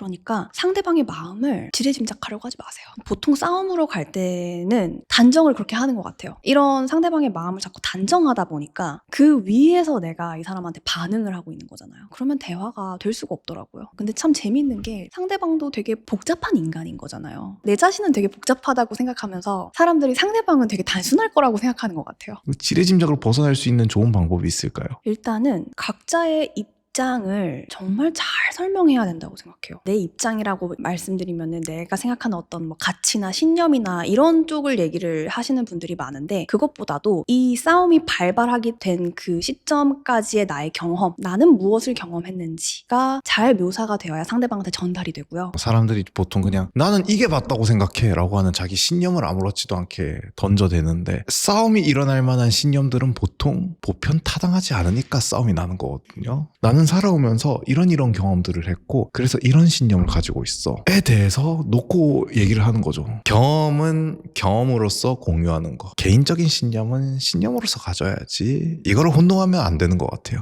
그러니까 상대방의 마음을 지레짐작하려고 하지 마세요. 보통 싸움으로 갈 때는 단정을 그렇게 하는 것 같아요. 이런 상대방의 마음을 자꾸 단정하다 보니까 그 위에서 내가 이 사람한테 반응을 하고 있는 거잖아요. 그러면 대화가 될 수가 없더라고요. 근데 참 재밌는 게 상대방도 되게 복잡한 인간인 거잖아요. 내 자신은 되게 복잡하다고 생각하면서 사람들이 상대방은 되게 단순할 거라고 생각하는 것 같아요. 지레짐작으로 벗어날 수 있는 좋은 방법이 있을까요? 일단은 각자의 입 장을 정말 잘 설명해야 된다고 생각해요. 내 입장이라고 말씀드리면은 내가 생각하는 어떤 뭐 가치나 신념이나 이런 쪽을 얘기를 하시는 분들이 많은데 그것보다도 이 싸움이 발발하게 된 그 시점까지의 나의 경험, 나는 무엇을 경험했는지가 잘 묘사가 되어야 상대방한테 전달이 되고요. 사람들이 보통 그냥 나는 이게 맞다고 생각해 라고 하는 자기 신념을 아무렇지도 않게 던져대는데 싸움이 일어날 만한 신념들은 보통 보편 타당하지 않으니까 싸움이 나는 거거든요. 나는 살아오면서 이런 이런 경험들을 했고 그래서 이런 신념을 가지고 있어. 에 대해서 놓고 얘기를 하는 거죠. 경험은 경험으로서 공유하는 거. 개인적인 신념은 신념으로서 가져야지. 이거를 혼동하면 안 되는 것 같아요.